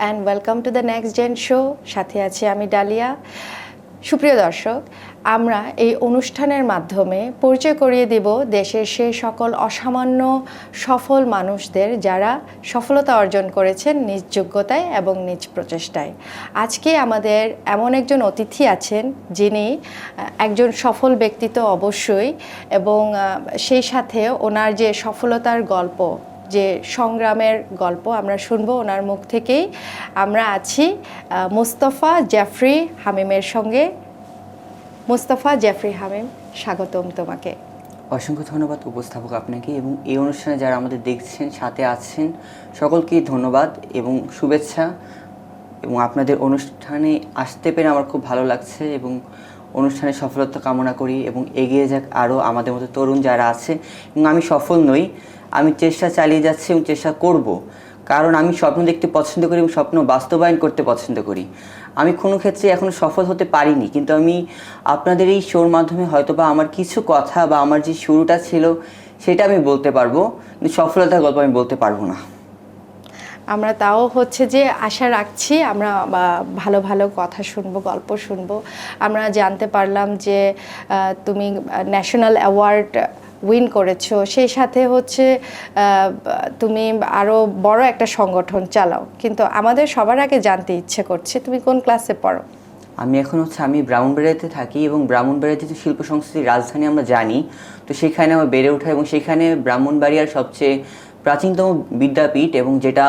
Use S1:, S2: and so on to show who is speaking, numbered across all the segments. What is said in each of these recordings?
S1: And welcome to the next gen show সাথে আছি আমি ডালিয়া। সুপ্রিয় দর্শক, আমরা এই অনুষ্ঠানের মাধ্যমে পরিচয় করিয়ে দেব দেশের সে সকল অসামান্য সফল মানুষদের যারা সফলতা অর্জন করেছেন নিজ যোগ্যতায় এবং নিজ প্রচেষ্টায়। আজকে আমাদের এমন একজন অতিথি আছেন যিনি একজন সফল ব্যক্তি তো অবশ্যই এবং সেই সাথে ওনার যে সফলতার গল্প যে সংগ্রামের গল্প আমরা শুনব ওনার মুখ থেকেই। আমরা আছি মোস্তফা জাফরি হামিমের সঙ্গে। মোস্তফা জাফরি হামিম, স্বাগতম তোমাকে।
S2: অসংখ্য ধন্যবাদ উপস্থাপক আপনাকে এবং এই অনুষ্ঠানে যারা আমাদের দেখছেন, সাথে আছেন সকলকেই ধন্যবাদ এবং শুভেচ্ছা। এবং আপনাদের অনুষ্ঠানে আসতে পেরে আমার খুব ভালো লাগছে এবং অনুষ্ঠানে সফলতা কামনা করি এবং এগিয়ে যাক আরও আমাদের মতো তরুণ যারা আছে। এবং আমি সফল নই আমি চেষ্টা চালিয়ে যাচ্ছি এবং চেষ্টা করব। কারণ আমি স্বপ্ন দেখতে পছন্দ করি এবং স্বপ্ন বাস্তবায়ন করতে পছন্দ করি। আমি কোনো ক্ষেত্রে এখনও সফল হতে পারিনি, কিন্তু আমি আপনাদের এই শোর মাধ্যমে হয়তো বা আমার কিছু কথা বা আমার যে শুরুটা ছিল সেটা আমি বলতে পারব, কিন্তু সফলতার গল্প আমি বলতে পারব না।
S1: আমরা তাও হচ্ছে যে আশা রাখছি, আমরা ভালো ভালো কথা শুনব, গল্প শুনব। আমরা জানতে পারলাম যে তুমি ন্যাশনাল অ্যাওয়ার্ড উইন করেছ, সেই সাথে হচ্ছে তুমি আরও বড় একটা সংগঠন চালাও। কিন্তু আমাদের সবার আগে জানতে ইচ্ছে করছে, তুমি কোন ক্লাসে পড়ো?
S2: আমি এখন হচ্ছে, আমি ব্রাহ্মণবাড়িয়াতে থাকি এবং ব্রাহ্মণবাড়িয়া যেহেতু শিল্প সংস্কৃতির রাজধানী আমরা জানি, তো সেখানে আমার বেড়ে ওঠা এবং সেখানে ব্রাহ্মণবাড়িয়ার সবচেয়ে প্রাচীনতম বিদ্যাপীঠ এবং যেটা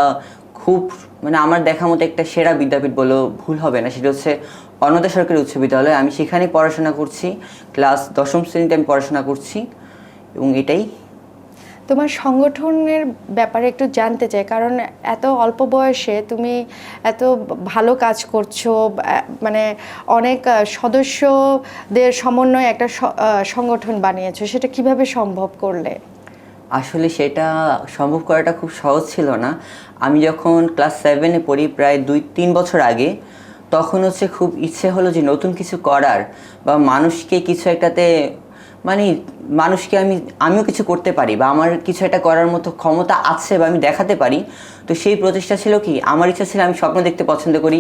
S2: খুব মানে আমার দেখা মতো একটা সেরা বিদ্যাপীঠ বলেও ভুল হবে না, সেটা হচ্ছে অন্নদা সরকারি উচ্চ বিদ্যালয়। আমি সেখানে পড়াশোনা করছি, ক্লাস দশম শ্রেণীতে আমি পড়াশোনা করছি। এবং এটাই।
S1: তোমার সংগঠনের ব্যাপারে একটু জানতে চাই কারণ এত অল্প বয়সে তুমি এত ভালো কাজ করছ মানে অনেক সদস্যদের সমন্বয়ে একটা সংগঠন বানিয়েছো সেটা কীভাবে সম্ভব করলে?
S2: আসলে সেটা সম্ভব করাটা খুব সহজ ছিল না। আমি যখন ক্লাস সেভেনে পড়ি প্রায় দুই তিন বছর আগে তখন হচ্ছে খুব ইচ্ছে হলো যে নতুন কিছু করার বা মানুষকে কিছু একটাতে মানে মানুষকে আমি, আমিও কিছু করতে পারি বা আমার কিছু একটা করার মতো ক্ষমতা আছে বা আমি দেখাতে পারি, তো সেই প্রচেষ্টা ছিল কি, আমার ইচ্ছা ছিল আমি স্বপ্ন দেখতে পছন্দ করি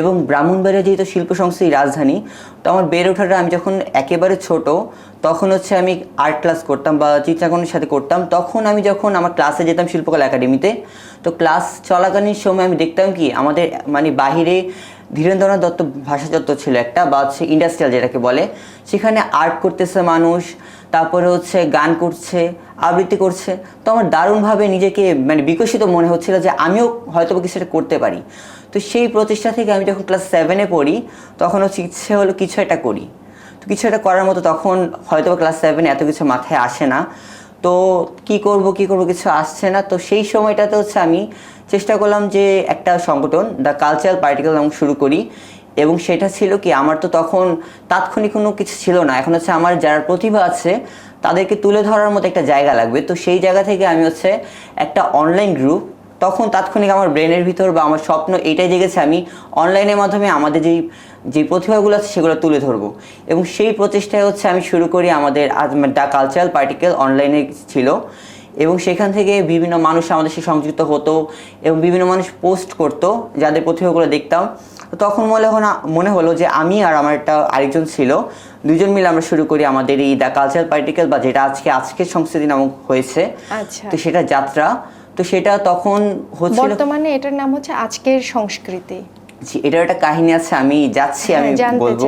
S2: এবং ব্রাহ্মণবাড়িয়া যেহেতু শিল্প সংস্কৃতির রাজধানী, তো আমার বেড়ে ওঠাটা আমি যখন একেবারে ছোট, তখন হচ্ছে আমি আর্ট ক্লাস করতাম বা চিত্রাঙ্কনের সাথে করতাম, তখন আমি যখন আমার ক্লাসে যেতাম শিল্পকলা একাডেমিতে তো ক্লাস চলাকালীন সময় আমি দেখতাম কি, আমাদের মানে বাহিরে ধীরেন্দ্রনাথ দত্ত ভাষাতত্ত্ব ছিল একটা, বা হচ্ছে ইন্ডাস্ট্রিয়াল যেটাকে বলে। সেখানে আর্ট করতেছে মানুষ, তারপরে হচ্ছে গান করছে, আবৃত্তি করছে। তো আমার দারুণভাবে নিজেকে মানে বিকশিত মনে হচ্ছিল যে আমিও হয়তো বা কিছু একটা করতে পারি। তো সেই প্রচেষ্টা থেকে আমি যখন ক্লাস সেভেনে পড়ি, তখন হচ্ছে ইচ্ছে হলো কিছু একটা করি। তো কিছু একটা করার মতো তখন হয়তো ক্লাস সেভেনে এত কিছু মাথায় আসে না। তো কি করব কি করব কিছু আসছে না। তো সেই সময়টাতে হচ্ছে আমি চেষ্টা করলাম যে একটা সংগঠন দ্য কালচারাল পার্টিকেল আমি শুরু করি। এবং সেটা ছিল কি, আমার তো তখন তাৎক্ষণিক কোনো কিছু ছিল না। এখন হচ্ছে আমার যারা প্রতিভা আছে, তাদেরকে তুলে ধরার মতো একটা জায়গা লাগবে। তো সেই জায়গা থেকে আমি হচ্ছে একটা অনলাইন গ্রুপ তখন তাৎক্ষণিক আমার ব্রেনের ভিতর বা আমার স্বপ্ন এইটাই জেগেছে আমি অনলাইনের মাধ্যমে আমাদের যেই যে প্রতিভাগুলো আছে সেগুলো তুলে ধরবো। এবং সেই প্রচেষ্টায় হচ্ছে আমি শুরু করি আমাদের আজ দ্য কালচারাল পার্টিকেল অনলাইনে ছিল। এবং সেখান থেকে বিভিন্ন মানুষ আমাদের সাথে সংযুক্ত হতো এবং বিভিন্ন মানুষ পোস্ট করতো যাদের প্রতিভাগুলো দেখতাম। তখন মনে হলো মনে হলো যে আমি আর আমার একটা আরেকজন ছিল। দুজন মিলে আমরা শুরু করি আমাদের এই দ্য কালচারাল পার্টিকেল বা যেটা আজকে আজকের সংস্কৃতি নামক হয়েছে।
S1: আচ্ছা।
S2: তো সেটা যাত্রা। তো সেটা তখন হচ্ছিল
S1: বর্তমানে এটার নাম হচ্ছে আজকের সংস্কৃতি।
S2: জি, এটার একটা কাহিনী আছে আমি যাচ্ছি আমি
S1: হ্যাঁ, জানতে
S2: বলব।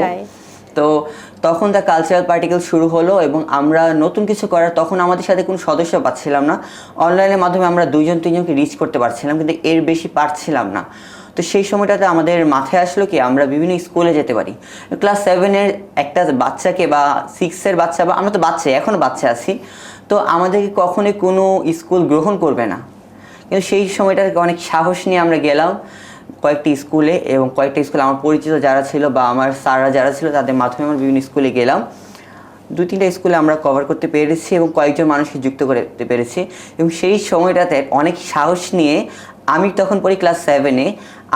S2: তো তখন দ্য কালচারাল পার্টিকেল শুরু হলো এবং আমরা নতুন কিছু করার, তখন আমাদের সাথে কোনো সদস্য পাচ্ছিলাম না। অনলাইনের মাধ্যমে আমরা দুইজন, তিনজনকে রিচ করতে পারছিলাম, কিন্তু এর বেশি পারছিলাম না। তো সেই সময়টাতে আমাদের মাথায় আসলো কি, আমরা বিভিন্ন স্কুলে যেতে পারি। ক্লাস সেভেনের একটা বাচ্চাকে বা সিক্সের বাচ্চা বা, আমরা তো বাচ্চা এখনও বাচ্চা আছি। তো আমাদেরকে কখনোই কোনো স্কুল গ্রহণ করবে না। কিন্তু সেই সময়টাকে অনেক সাহস নিয়ে আমরা গেলাম। কয়েকটি স্কুলে এবং কয়েকটি স্কুলে আমার পরিচিত যারা ছিল বা আমার স্যাররা যারা ছিল, তাদের মাধ্যমে আমরা বিভিন্ন স্কুলে গেলাম। দু তিনটা স্কুলে আমরা কভার করতে পেরেছি এবং কয়েকজন মানুষকে যুক্ত করতে পেরেছি। এবং সেই সময়টাতে অনেক সাহস নিয়ে আমি তখন পড়ি ক্লাস সেভেনে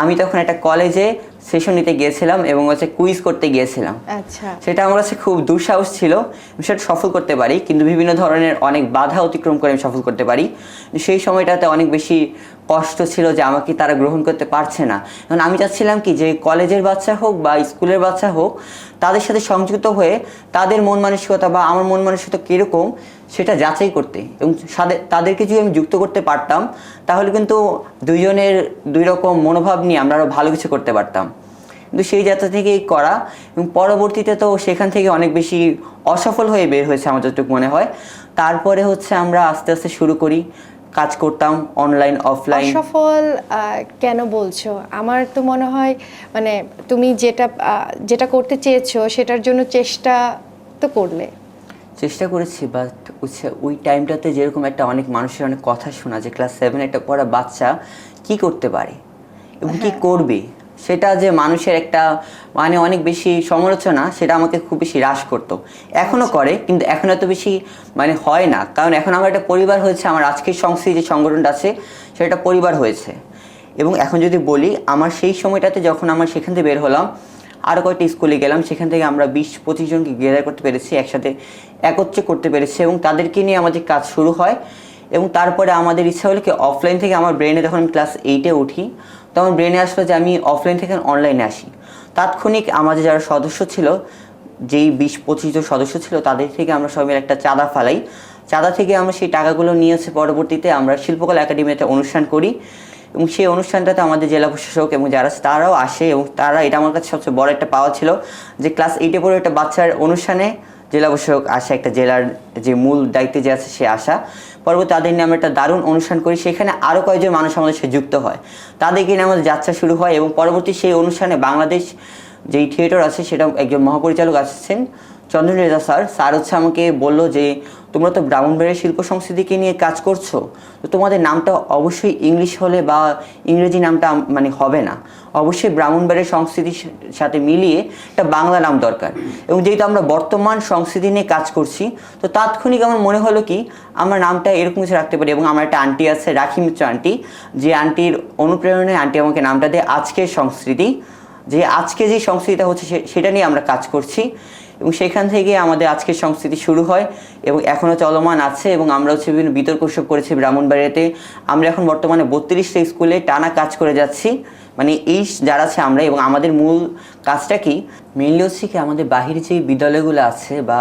S2: আমি তখন একটা কলেজে সেশন নিতে গিয়েছিলাম এবং হচ্ছে কুইজ করতে গিয়েছিলাম।
S1: আচ্ছা।
S2: সেটা আমার কাছে খুব দুঃসাহস ছিল সেটা সফল করতে পারি কিন্তু বিভিন্ন ধরনের অনেক বাধা অতিক্রম করে আমি সফল করতে পারি। সেই সময়টাতে অনেক বেশি কষ্ট ছিল যে আমাকে তারা গ্রহণ করতে পারছে না। কারণ আমি চাচ্ছিলাম কি যে কলেজের বাচ্চা হোক বা স্কুলের বাচ্চা হোক তাদের সাথে সংযুক্ত হয়ে তাদের মন মানসিকতা বা আমার মন মানসিকতা কীরকম সেটা যাচাই করতে। এবং তাদেরকে যদি আমি যুক্ত করতে পারতাম, তাহলে কিন্তু দুইজনের দুই রকম মনোভাব নিয়ে আমরা আরও ভালো কিছু করতে পারতাম। কিন্তু সেই যাত্রা থেকেই করা, এবং পরবর্তীতে তো সেখান থেকে অনেক বেশি অসফল হয়ে বের হয়েছে আমার যতটুকু মনে হয়। তারপরে হচ্ছে আমরা আস্তে আস্তে শুরু করি, কাজ করতাম অনলাইন অফলাইন
S1: সফল কেন বলছো? আমার তো মনে হয় মানে তুমি যেটা যেটা করতে চেয়েছো, সেটার জন্য চেষ্টা তো করলে।
S2: চেষ্টা করেছি বাট হচ্ছে ওই টাইমটাতে যেরকম একটা অনেক মানুষের অনেক কথা শোনা যে ক্লাস সেভেন একটা পড়া বাচ্চা কি করতে পারে এবং কি করবে সেটা যে মানুষের একটা মানে অনেক বেশি সমালোচনা সেটা আমাকে খুব বেশি হ্রাস করতো। এখনও করে কিন্তু এখন এত বেশি মানে হয় না কারণ এখন আমার একটা পরিবার হয়েছে আমার আজকের সংস্কৃতি যে সংগঠনটা আছে সেটা পরিবার হয়েছে। এবং এখন যদি বলি আমার সেই সময়টাতে যখন আমার সেখান থেকে বের হলাম আরও কয়েকটি স্কুলে গেলাম, সেখান থেকে আমরা বিশ পঁচিশ জনকে গেদার করতে পেরেছি, একসাথে একত্রে করতে পেরেছি এবং তাদেরকে নিয়ে আমাদের কাজ শুরু হয় এবং তারপরে আমাদের ইচ্ছা হলো কি অফলাইন থেকে আমার ব্রেনে যখন আমি ক্লাস এইটে উঠি, তখন ব্রেনে আসলো যে আমি অফলাইন থেকে অনলাইনে আসি। তাৎক্ষণিক আমাদের যারা সদস্য ছিল, যেই বিশ পঁচিশ জন সদস্য ছিল, তাদের থেকে আমরা সবাই একটা চাঁদা ফালাই। চাঁদা থেকে আমরা সেই টাকাগুলো নিয়ে এসে পরবর্তীতে আমরা শিল্পকলা একাডেমিতে অনুষ্ঠান করি। এবং সেই অনুষ্ঠানটাতে আমাদের জেলা প্রশাসক এবং যারা তারাও আসে এবং তারা, এটা আমার কাছে সবচেয়ে বড় একটা পাওয়া ছিল যে ক্লাস এইটে পড়ে একটা বাচ্চার অনুষ্ঠানে জেলা প্রশাসক আসে, একটা জেলার যে মূল দায়িত্বে যে আছে সে আসা। পরবর্তী তাদের নিয়ে আমরা একটা দারুণ অনুষ্ঠান করি, সেখানে আরও কয়েকজন মানুষ আমাদের সাথে যুক্ত হয়। তাদেরকে নিয়ে আমাদের যাত্রা শুরু হয় এবং পরবর্তী সেই অনুষ্ঠানে বাংলাদেশ যেই থিয়েটার আছে সেটা একজন মহাপরিচালক আসছেন চন্দন রেজা স্যার স্যার হচ্ছে আমাকে বলল যে, তোমরা তো ব্রাহ্মণবাড়ির শিল্প সংস্কৃতিকে নিয়ে কাজ করছ, তো তোমাদের নামটা অবশ্যই ইংলিশ হলে বা ইংরেজি নামটা মানে হবে না। অবশ্যই ব্রাহ্মণবাড়ির সংস্কৃতির সাথে মিলিয়ে একটা বাংলা নাম দরকার। এবং যেহেতু আমরা বর্তমান সংস্কৃতি নিয়ে কাজ করছি, তো তাৎক্ষণিক আমার মনে হলো কি, আমার নামটা এরকম কিছু রাখতে পারি এবং আমার একটা আন্টি আছে, রাখি মিত্র আন্টি, যে আন্টির অনুপ্রেরণায় আন্টি আমাকে নামটা দেয় আজকের সংস্কৃতি। যে আজকে যে সংস্কৃতিটা হচ্ছে সেটা নিয়ে আমরা কাজ করছি। এবং সেখান থেকে আমাদের আজকের সংস্কৃতি শুরু হয় এবং এখনও চলমান আছে এবং আমরা হচ্ছে বিভিন্ন বিতর্ক উৎসব করেছি ব্রাহ্মণবাড়িয়াতে আমরা এখন বর্তমানে বত্রিশটা স্কুলে টানা কাজ করে যাচ্ছি। মানে এই যারা আছে আমরা এবং আমাদের মূল কাজটা কি? মেনলি হচ্ছে কি আমাদের বাহিরে যে বিদ্যালয়গুলো আছে বা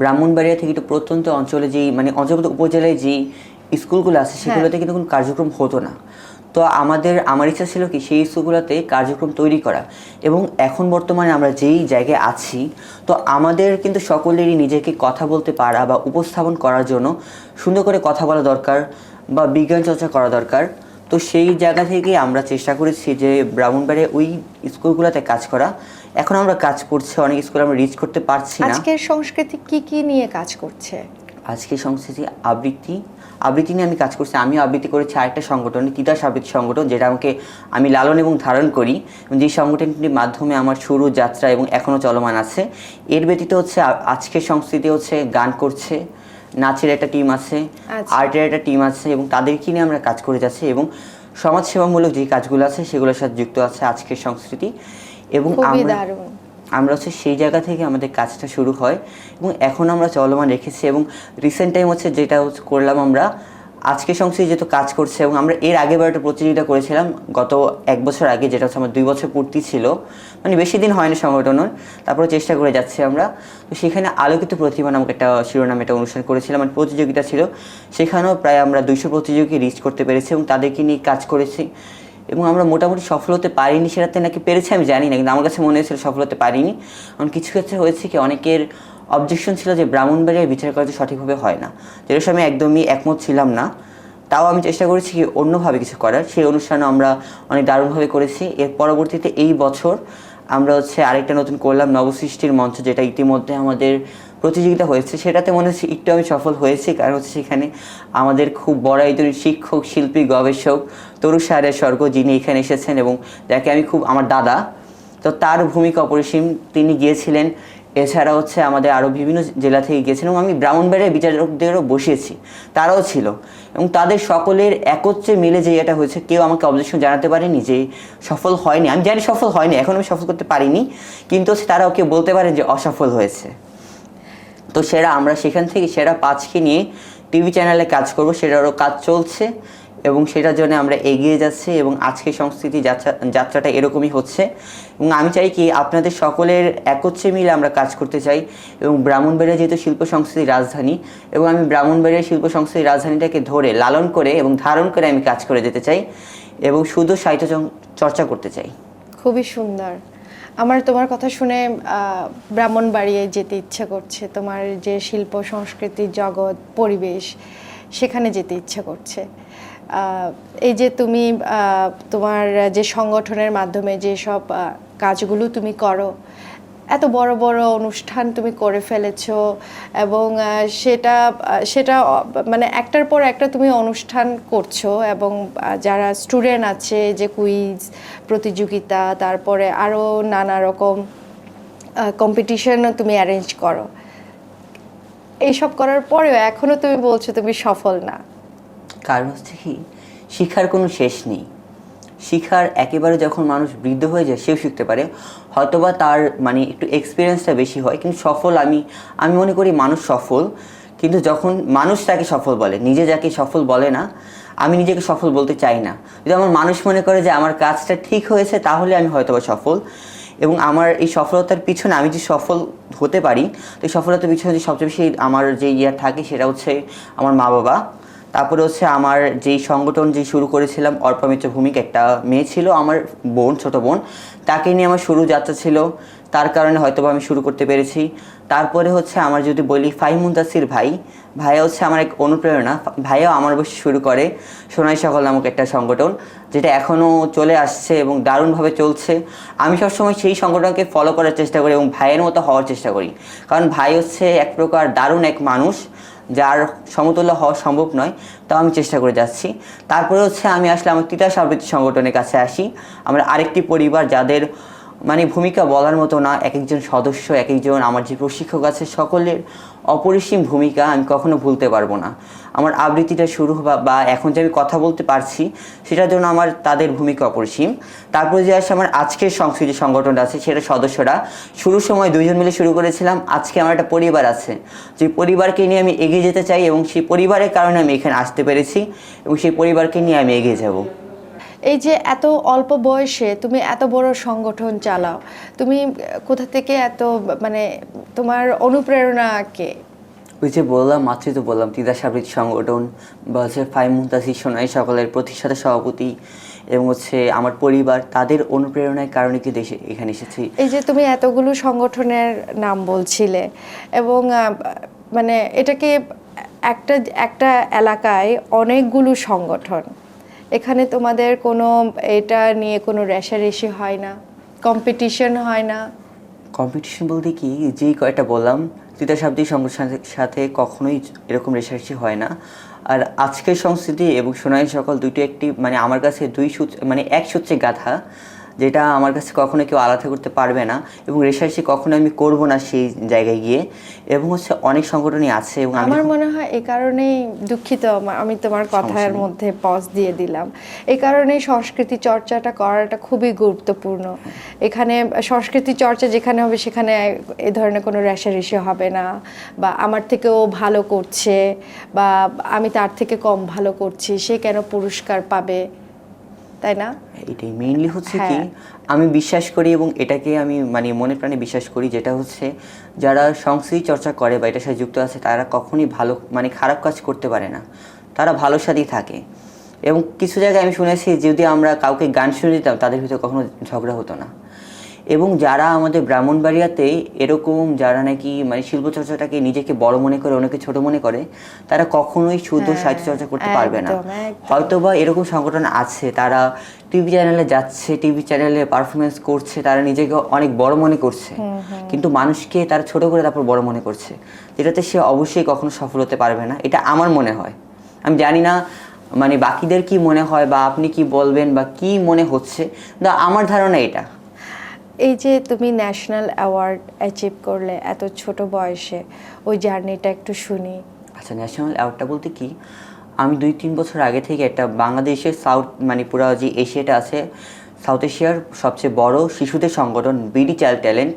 S2: ব্রাহ্মণবাড়িয়া থেকে একটু প্রত্যন্ত অঞ্চলে যেই মানে অঞ্চলগত উপজেলায় যেই স্কুলগুলো আছে সেগুলোতে কিন্তু কোনো কার্যক্রম হতো না। তো আমাদের আমার ইচ্ছা ছিল কি সেই স্কুলগুলোতে কার্যক্রম তৈরি করা। এবং এখন বর্তমানে আমরা যেই জায়গায় আছি তো আমাদের কিন্তু সকলেরই নিজেকে কথা বলতে পারা বা উপস্থাপন করার জন্য সুন্দর করে কথা বলা দরকার বা বিজ্ঞান চর্চা করা দরকার। তো সেই জায়গা থেকে আমরা চেষ্টা করেছি যে ব্রাহ্মণবাড়িয়া ওই স্কুলগুলোতে কাজ করা। এখন আমরা কাজ করছি অনেক স্কুল আমরা রিচ করতে পারছি না।
S1: আজকের সংস্কৃতি কি কি নিয়ে কাজ করছে?
S2: আজকের সংস্কৃতি আবৃত্তি আবৃত্তি নিয়ে আমি কাজ করছি আমি আবৃত্তি করেছি আরেকটা সংগঠন তিতাস আবৃত্তি সংগঠন যেটা আমাকে আমি লালন এবং ধারণ করি। যে সংগঠনটির মাধ্যমে আমার শুরু যাত্রা এবং এখনও চলমান আছে এর ব্যতীত হচ্ছে আজকের সংস্কৃতি হচ্ছে গান করছে নাচের একটা টিম আছে
S1: আচ্ছা।
S2: আর্টের একটা টিম আছে এবং তাদেরকে নিয়ে আমরা কাজ করে যাচ্ছি এবং সমাজসেবামূলক যে কাজগুলো আছে সেগুলোর সাথে যুক্ত আছে আজকের সংস্কৃতি। এবং আমরা আমরা হচ্ছে সেই জায়গা থেকে আমাদের কাজটা শুরু হয় এবং এখন আমরা চলমান রেখেছি এবং রিসেন্ট টাইম হচ্ছে যেটা করলাম আমরা, আজকে সংস্কৃতি যেহেতু কাজ করছে এবং আমরা এর আগেবার একটা প্রতিযোগিতা করেছিলাম, গত এক বছর আগে যেটা হচ্ছে আমার দুই বছর পূর্তি ছিল মানে বেশি দিন হয়নি সংগঠনের তারপরে চেষ্টা করে যাচ্ছি আমরা। তো সেখানে আলোকিত প্রতিভা নামক একটা শিরোনামে একটা অনুষ্ঠান করেছিলাম মানে প্রতিযোগিতা ছিল। সেখানেও প্রায় আমরা দুইশো প্রতিযোগী রিচ করতে পেরেছি এবং তাদেরকে নিয়ে কাজ করেছি। এবং আমরা মোটামুটি সফল হতে পারিনি সেটাতে নাকি পেরেছি, আমি জানি না, কিন্তু আমার কাছে মনে হয়েছিল সফল হতে পারিনি। কারণ কিছু ক্ষেত্রে হয়েছে কি, অনেকের অবজেকশন ছিল যে ব্রাহ্মণবাড়িয়ায় বিচার করা সঠিকভাবে হয় না। যেটার সময় একদমই একমত ছিলাম না। তাও আমি চেষ্টা করেছি কি অন্যভাবে কিছু করার। সেই অনুষ্ঠানে আমরা অনেক দারুণভাবে করেছি। এর পরবর্তীতে এই বছর আমরা হচ্ছে আরেকটা নতুন করলাম নবসৃষ্টির মঞ্চ, যেটা ইতিমধ্যে আমাদের প্রতিযোগিতা হয়েছে। সেটাতে মনে হচ্ছে একটু আমি সফল হয়েছি, কারণ হচ্ছে সেখানে আমাদের খুব বড় একজন শিক্ষক, শিল্পী, গবেষক তরু সাহের স্বর্গ যিনি এখানে এসেছেন এবং যাকে আমি খুব, আমার দাদা, তো তার ভূমিকা অপরিসীম। তিনি গিয়েছিলেন। এছাড়া হচ্ছে আমাদের আরও বিভিন্ন জেলা থেকে গিয়েছিলেন এবং আমি ব্রাহ্মণবাড়িয়ার বিচারকদেরও বসিয়েছি। তারাও ছিল। এবং তাদের সকলের একত্রে মিলে যে এটা হয়েছে, কেউ আমাকে অবজেকশন জানাতে পারেনি যে সফল হয়নি। আমি জানি সফল হয়নি, এখন আমি সফল করতে পারিনি, কিন্তু হচ্ছে তারাও কেউ বলতে পারে যে অসফল হয়েছে। তো সেরা, আমরা সেখান থেকে সেরা পাঁচকে নিয়ে টিভি চ্যানেলে কাজ করব, সেটারও কাজ চলছে। এবং সেটার জন্য আমরা এগিয়ে যাচ্ছি এবং আজকে সংস্কৃতি যাত্রা, যাত্রাটা এরকমই হচ্ছে। এবং আমি চাই কি আপনাদের সকলের একত্রে মিলে আমরা কাজ করতে চাই এবং ব্রাহ্মণবাড়িয়া যেহেতু শিল্প সংস্কৃতির রাজধানী, এবং আমি ব্রাহ্মণবাড়িয়া শিল্প সংস্কৃতির রাজধানীটাকে ধরে, লালন করে এবং ধারণ করে আমি কাজ করে যেতে চাই এবং শুধু সাহিত্য চর্চা করতে চাই।
S1: খুবই সুন্দর। আমার তোমার কথা শুনে ব্রাহ্মণবাড়িয়ায় যেতে ইচ্ছা করছে, তোমার যে শিল্প সংস্কৃতি জগৎ, পরিবেশ, সেখানে যেতে ইচ্ছা করছে। এই যে তুমি তোমার যে সংগঠনের মাধ্যমে যে সব কাজগুলো তুমি করো, এত বড় বড় অনুষ্ঠান তুমি করে ফেলেছো এবং সেটা সেটা মানে একটার পর একটা তুমি অনুষ্ঠান করছ এবং যারা স্টুডেন্ট আছে যে কুইজ, প্রতিযোগিতা, তারপরে আরও নানা রকম কম্পিটিশনও তুমি অ্যারেঞ্জ করো। এইসব করার পরেও এখনও তুমি বলছো তুমি সফল না।
S2: কারণ হচ্ছে কি শিক্ষার কোনো শেষ নেই। শিখার একেবারে যখন মানুষ বৃদ্ধ হয়ে যায়, সেও শিখতে পারে। হয়তোবা তার মানে একটু এক্সপিরিয়েন্সটা বেশি হয়, কিন্তু সফল আমি আমি মনে করি মানুষ সফল। কিন্তু যখন মানুষ তাকে সফল বলে, নিজে যাকে সফল বলে না, আমি নিজেকে সফল বলতে চাই না। যদি আমার মানুষ মনে করে যে আমার কাজটা ঠিক হয়েছে, তাহলে আমি হয়তোবা সফল। এবং আমার এই সফলতার পিছনে আমি যে সফল হতে পারি, তো এই সফলতার পিছনে যে সবচেয়ে বেশি আমার যে ইয়ে থাকে, সেটা হচ্ছে আমার মা বাবা তারপরে হচ্ছে আমার যেই সংগঠন যে শুরু করেছিলাম অর্পা মিত্র ভূমিক একটা মেয়ে ছিল, আমার বোন, ছোট বোন। তাকে নিয়ে আমার শুরু যাত্রা ছিল। তার কারণে হয়তো আমি শুরু করতে পেরেছি। তারপরে হচ্ছে আমার যদি বলি ফাহিম মুন্তাসির ভাই, ভাইয়া হচ্ছে আমার এক অনুপ্রেরণা। ভাইয়াও আমার বসে শুরু করে সোনাই সকল নামক একটা সংগঠন, যেটা এখনও চলে আসছে এবং দারুণভাবে চলছে। আমি সবসময় সেই সংগঠনকে ফলো করার চেষ্টা করি এবং ভাইয়ের মতো হওয়ার চেষ্টা করি। কারণ ভাই হচ্ছে এক প্রকার দারুণ এক মানুষ। যার সমতুল্য হওয়া সম্ভব নয়, তাও আমি চেষ্টা করে যাচ্ছি। তারপরে হচ্ছে আমি আসলে আমার তিতাস আবৃত্তি সংগঠনের কাছে আসি। আমরা আরেকটি পরিবার যাদের মানে ভূমিকা বলার মতো না এক একজন সদস্য এক একজন আমার যে প্রশিক্ষক আছে, সকলের অপরিসীম ভূমিকা আমি কখনো ভুলতে পারব না। আমার আবৃত্তিটা শুরু বা বা এখন যে আমি কথা বলতে পারছি, সেটার জন্য আমার তাদের ভূমিকা অপরিসীম। তারপরে যে আসে আমার আজকের সংস্কৃতি সংগঠনটা আছে, সেটা সদস্যরা। শুরুর সময় দুইজন মিলে শুরু করেছিলাম, আজকে আমার একটা পরিবার আছে। যে পরিবারকে নিয়ে আমি এগিয়ে যেতে চাই এবং সেই পরিবারের কারণে আমি এখানে আসতে পেরেছি এবং সেই পরিবারকে নিয়ে আমি এগিয়ে যাব।
S1: এই যে এত অল্প বয়সে তুমি এত বড় সংগঠন চালাও তুমি কোথা থেকে এত মানে তোমার অনুপ্রেরণা কে?
S2: ওই যে বললাম মাত্রই তো বললাম তিদাস আবৃত্তি সংগঠন বা হচ্ছে ফাইম মুন্তাসির সোনাই সকলের প্রতিষ্ঠাতা সভাপতি এবং হচ্ছে আমার পরিবার তাদের অনুপ্রেরণার কারণে কি দেশে এখানে এসেছি।
S1: এই যে তুমি এতগুলো সংগঠনের নাম বলছিলে এবং মানে এটাকে একটা একটা এলাকায় অনেকগুলো সংগঠন। এখানে তোমাদের কোনো এটা নিয়ে কোনো রেশারেশি হয় না কম্পিটিশন হয় না?
S2: কম্পিটিশন বলতে কি? যে কয়টা বললাম, তৃতীয় শাব্দিক সংস্কৃতির সাথে কখনোই এরকম রেশারেশি হয় না। আর আজকের সংস্কৃতি এবং সোনাই সকল দুইটি একটি মানে আমার কাছে দুই সূত্র মানে এক সূত্রে গাথা যেটা আমার কাছে কখনো কেউ আলাদা করতে পারবে না এবং রেশারেশি কখনো আমি করব না সেই জায়গায় গিয়ে এবং হচ্ছে অনেক সংগঠনই আছে এবং
S1: আমার মনে হয় এই কারণেই দুঃখিত আমি তোমার কথার মধ্যে পজ দিয়ে দিলাম। এই কারণেই সংস্কৃতি চর্চাটা করাটা খুবই গুরুত্বপূর্ণ। এখানে সংস্কৃতি চর্চা যেখানে হবে সেখানে এ ধরনের কোনো রেশারেশি হবে না বা আমার থেকেও ভালো করছে বা আমি তার থেকে কম ভালো করছি সে কেন পুরস্কার পাবে? তাই না?
S2: এটাই মেইনলি হচ্ছে কি
S1: হ্যাঁ।
S2: আমি বিশ্বাস করি এবং এটাকে আমি মানে মনে প্রাণে বিশ্বাস করি যেটা হচ্ছে যারা সংস্কৃতি চর্চা করে বা এটার সাথে যুক্ত আছে তারা কখনই ভালো মানে খারাপ কাজ করতে পারে না। তারা ভালো সাথেই থাকে। এবং কিছু জায়গায় আমি শুনেছি যদি আমরা কাউকে গান শুনে দিতাম তাদের ভিতরে কখনো ঝগড়া হতো না। এবং যারা আমাদের ব্রাহ্মণবাড়িয়াতে এরকম যারা নাকি মানে শিল্প চর্চাটাকে নিজেকে বড় মনে করে অনেকে ছোট মনে করে তারা কখনোই শুদ্ধ
S1: হ্যাঁ,
S2: সাহিত্য চর্চা করতে পারবে না।
S1: একদম, একদম।
S2: হয়তো বা এরকম সংগঠন আছে তারা টিভি চ্যানেলে যাচ্ছে টিভি চ্যানেলে পারফরমেন্স করছে তারা নিজেকে অনেক বড় মনে করছে। কিন্তু মানুষকে তারা ছোট করে তারপর বড় মনে করছে যেটাতে সে অবশ্যই কখনো সফল হতে পারবে না। এটা আমার মনে হয়। আমি জানি না মানে বাকিদের কি মনে হয় বা আপনি কি বলবেন বা কি মনে হচ্ছে আমার ধারণা এটা।
S1: এই যে তুমি ন্যাশনাল অ্যাওয়ার্ড অ্যাচিভ করলে এত ছোট বয়সে, ওই জার্নিটা একটু শুনি।
S2: আচ্ছা ন্যাশনাল অ্যাওয়ার্ডটা বলতে কি? আমি দুই তিন বছর আগে থেকে একটা বাংলাদেশের সাউথ মানে পুরো যে এশিয়াটা আছে সাউথ এশিয়ার সবচেয়ে বড় শিশুদের সংগঠন বিডি চাইল্ড ট্যালেন্ট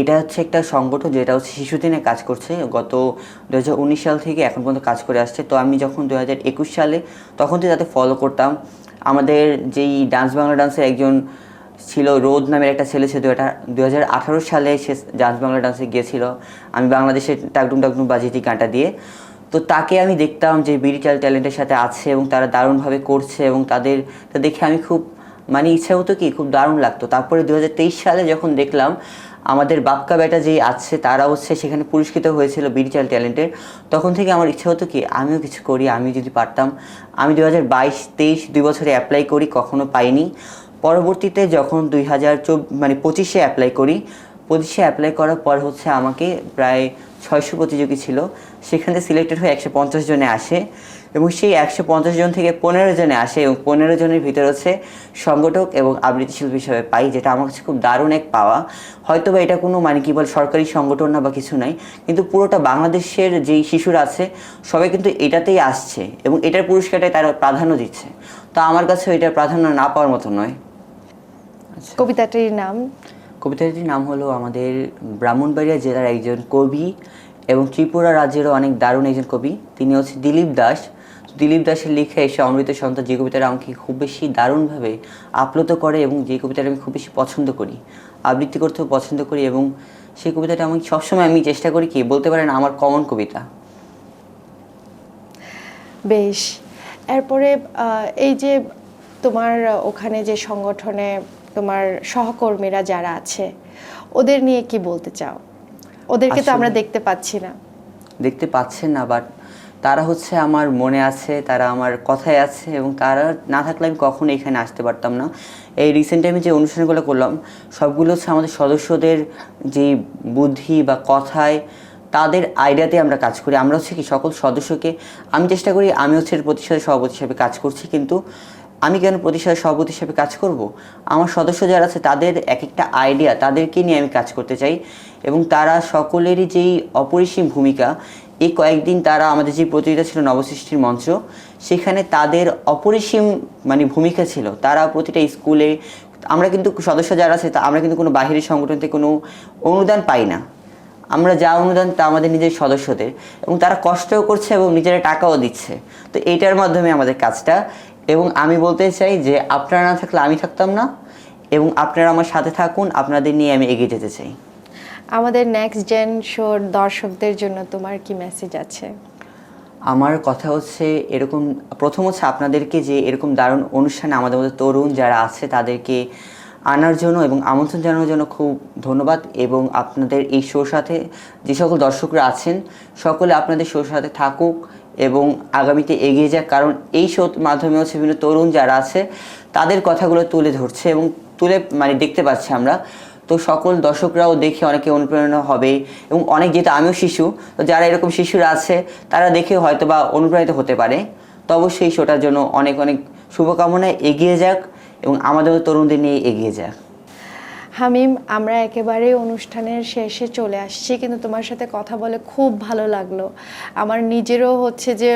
S2: এটা হচ্ছে একটা সংগঠন যেটা হচ্ছে শিশুদের নিয়ে কাজ করছে। গত দুহাজার উনিশ সাল থেকে এখন পর্যন্ত কাজ করে আসছে। তো আমি যখন দু হাজার একুশ সালে, তখন থেকে তাতে ফলো করতাম। আমাদের যেই ডান্স বাংলা ডান্সের একজন ছিল রোদ নামের একটা ছেলে ছিল দু হাজার আঠারো সালে সে ডান্স বাংলা ডান্সে গিয়েছিল। আমি বাংলাদেশের টাকডুম টাকডুম বাজিয়েছি গানটা দিয়ে। তো তাকে আমি দেখতাম যে চাইল্ড ট্যালেন্টের সাথে আছে এবং তারা দারুণভাবে করছে এবং তাদের দেখে আমি খুব মানে ইচ্ছা হতো কি, খুব দারুণ লাগতো। তারপরে দু হাজার তেইশ সালে যখন দেখলাম আমাদের বাক্কা বেটা যেই আছে, তারা হচ্ছে সেখানে পুরস্কৃত হয়েছিল চাইল্ড ট্যালেন্টের তখন থেকে আমার ইচ্ছা হতো কি, আমিও কিছু করি আমি যদি পারতাম। আমি দু হাজার বাইশ তেইশ দুই বছরে অ্যাপ্লাই করি, কখনো পাইনি। পরবর্তীতে যখন দুই হাজার মানে পঁচিশে অ্যাপ্লাই করি, পঁচিশে অ্যাপ্লাই করার পর হচ্ছে আমাকে প্রায় ছয়শো প্রতিযোগী ছিল। সেখানে সিলেক্টেড হয়ে একশো পঞ্চাশ জনে আসে এবং সেই একশো পঞ্চাশ জন থেকে পনেরো জনে আসে এবং পনেরো জনের ভিতরে হচ্ছে সংগঠক এবং আবৃত্তি শিল্পী হিসাবে পাই, যেটা আমার কাছে খুব দারুণ এক পাওয়া। হয়তো বা এটা কোনো মানে কি বল, সরকারি সংগঠন না বা কিছু নাই, কিন্তু পুরোটা বাংলাদেশের যেই শিশুরা আছে, সবাই কিন্তু এটাতেই আসছে এবং এটার পুরস্কারটাই তারা প্রাধান্য দিচ্ছে। তো আমার কাছে এটার প্রাধান্য না পাওয়ার মতো নয়।
S1: কবিতাটির নাম?
S2: কবিতাটির নাম হলো আমাদের ব্রাহ্মণবাড়িয়া জেলার একজন কবি এবং ত্রিপুরা রাজ্যেরও অনেক দারুণ একজন কবি। তিনি হচ্ছে দিলীপ দাস। দিলীপ দাসের লেখা এসে অমৃত সন্তান যে কবিতাটা আমাকে খুব বেশি দারুণভাবে আপ্লুত করে এবং যে কবিতাটা আমি খুব বেশি পছন্দ করি আবৃত্তি করতেও পছন্দ করি এবং সেই কবিতাটা আমি সবসময় আমি চেষ্টা করি কি বলতে পারেন আমার কমন কবিতা।
S1: বেশ। এরপরে এই যে তোমার ওখানে যে সংগঠনে তোমার সহকর্মীরা যারা আছে ওদের নিয়ে কি বলতে চাও? ওদেরকে তো আমরা দেখতে পাচ্ছি না।
S2: দেখতে পাচ্ছেন না বাট তারা হচ্ছে আমার মনে আছে তারা আমার কথায় আছে এবং তারা না থাকলে আমি কখনো এখানে আসতে পারতাম না। এই রিসেন্ট টাইমে যে অনুষ্ঠানগুলো করলাম সবগুলো হচ্ছে আমাদের সদস্যদের যে বুদ্ধি বা কথায় তাদের আইডিয়াতে আমরা কাজ করি। আমরা হচ্ছে কি সকল সদস্যকে আমি চেষ্টা করি আমি হচ্ছে এর প্রতিষ্ঠাতা সভাপতি হিসেবে কাজ করছি কিন্তু আমি কেন প্রতিষ্ঠাতা সভাপতি হিসেবে কাজ করব? আমার সদস্য যারা আছে, তাদের এক একটা আইডিয়া তাদেরকে নিয়ে আমি কাজ করতে চাই। এবং তারা সকলেরই যেই অপরিসীম ভূমিকা, এই কয়েকদিন তারা আমাদের যে প্রতিযোগিতা ছিল নবসৃষ্টির মঞ্চ, সেখানে তাদের অপরিসীম মানে ভূমিকা ছিল। তারা প্রতিটা স্কুলে আমরা কিন্তু সদস্য যারা আছে, তা আমরা কিন্তু কোনো বাহিরের সংগঠন থেকে কোনো অনুদান পাই না। আমরা যা অনুদান, তা আমাদের নিজের সদস্যদের। এবং তারা কষ্টও করছে এবং নিজেরা টাকাও দিচ্ছে। তো এইটার মাধ্যমে আমাদের কাজটা এবং আমি বলতে চাই যে আপনারা না থাকলে আমি থাকতাম না এবং আপনারা আমার সাথে থাকুন আপনাদের নিয়ে আমি এগিয়ে যেতে চাই।
S1: আমাদের নেক্সট জেন শোর দর্শকদের জন্য তোমার কি মেসেজ আছে?
S2: আমার কথা হচ্ছে এরকম প্রথম হচ্ছে আপনাদেরকে যে এরকম দারুণ অনুষ্ঠানে আমাদের মধ্যে তরুণ যারা আছে তাদেরকে আনার জন্য এবং আমন্ত্রণ জানানোর জন্য খুব ধন্যবাদ এবং আপনাদের এই শোর সাথে যে সকল দর্শকরা আছেন সকলে আপনাদের শোর সাথে থাকুক এবং আগামীতে এগিয়ে যাক। কারণ এই শোর মাধ্যমে হচ্ছে বিভিন্ন তরুণ যারা আছে, তাদের কথাগুলো তুলে ধরছে এবং তুলে মানে দেখতে পাচ্ছি আমরা। তো সকল দর্শকরাও দেখে অনেকে অনুপ্রেরণা হবে এবং অনেক যেহেতু আমিও শিশু, তো যারা এরকম শিশুরা আছে, তারা দেখে হয়তো বা অনুপ্রাণিত হতে পারে। তো অবশ্যই শোটার জন্য অনেক অনেক শুভকামনায় এগিয়ে যাক এবং আমাদের মতো তরুণদের নিয়ে এগিয়ে যাক।
S1: হামিম আমরা একেবারে অনুষ্ঠানের শেষে চলে আসছি কিন্তু তোমার সাথে কথা বলে খুব ভালো লাগল। আমার নিজেরও হচ্ছে যে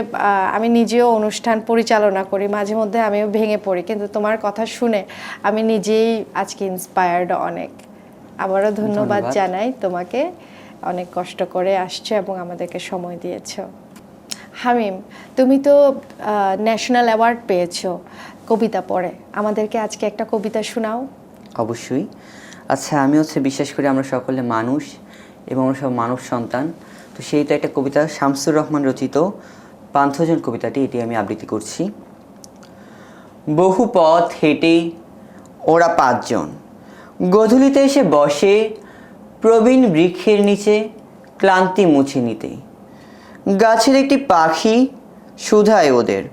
S1: আমি নিজেও অনুষ্ঠান পরিচালনা করি মাঝে মধ্যে আমিও ভেঙে পড়ি কিন্তু তোমার কথা শুনে আমি নিজেই আজকে ইন্সপায়ার্ড অনেক। আবারও ধন্যবাদ
S2: ধন্যবাদ।
S1: জানাই তোমাকে অনেক কষ্ট করে আসছো এবং আমাদেরকে সময় দিয়েছ। হামিম তুমি তো ন্যাশনাল অ্যাওয়ার্ড পেয়েছ কবিতা পড়ে আমাদেরকে আজকে একটা কবিতা শোনাও।
S2: অবশ্যই। আচ্ছা আমি হচ্ছে বিশ্বাস করি আমরা সকলে মানুষ এবং আমরা সব মানব সন্তান। তো সেই তো একটা কবিতা, শামসুর রহমান রচিত পান্থজন কবিতাটি, এটি আমি আবৃত্তি করছি। বহু পথ হেঁটে ওরা পাঁচজন। গধূলিতে এসে বসে প্রবীণ বৃক্ষের নিচে ক্লান্তি মুছে নিতে। গাছের একটি পাখি শুধায় ওদের।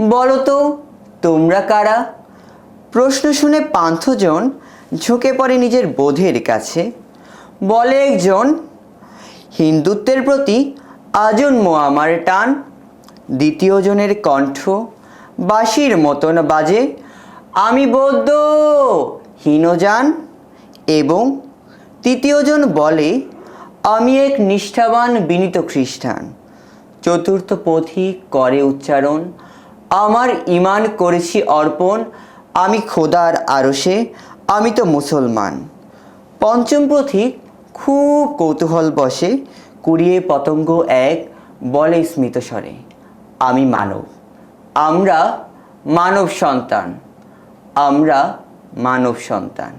S2: বলো তো, তোমরা কারা? প্রশ্ন শুনে পান্থজন ঝুঁকে পড়ে নিজের বোধের কাছে। বলে একজন, হিন্দুত্বের প্রতি আজন্ম আমার টান। দ্বিতীয় জনের কণ্ঠ বাঁশির মতন বাজে। আমি বৌদ্ধ হীনযান এবং তৃতীয়জন বলে, আমি এক নিষ্ঠাবান বিনীত খ্রিস্টান। চতুর্থ পথি করে উচ্চারণ। আমার ইমান করেছি অর্পণ। আমি খোদার আরশে। আমি তো মুসলমান। পঞ্চম পথিক খুব কৌতূহল বসে, কুড়িয়ে পতঙ্গ এক বলে স্মিত স্বরে, আমি মানব। আমরা মানব সন্তান। আমরা মানব সন্তান।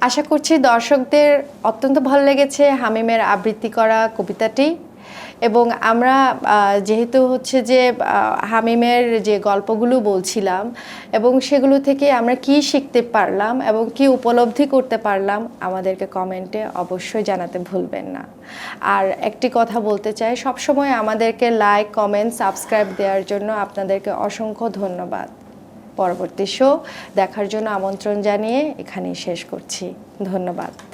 S1: আশা করছি দর্শকদের অত্যন্ত ভালো লেগেছে হামিমের আবৃত্তি করা কবিতাটি। এবং আমরা যেহেতু হচ্ছে যে হামিমের যে গল্পগুলো বলছিলাম এবং সেগুলো থেকে আমরা কি শিখতে পারলাম এবং কি উপলব্ধি করতে পারলাম, আমাদেরকে কমেন্টে অবশ্যই জানাতে ভুলবেন না। আর একটি কথা বলতে চাই, সবসময় আমাদেরকে লাইক কমেন্ট সাবস্ক্রাইব দেওয়ার জন্য আপনাদেরকে অসংখ্য ধন্যবাদ। পরবর্তী শো দেখার জন্য আমন্ত্রণ জানিয়ে এখানেই শেষ করছি। ধন্যবাদ।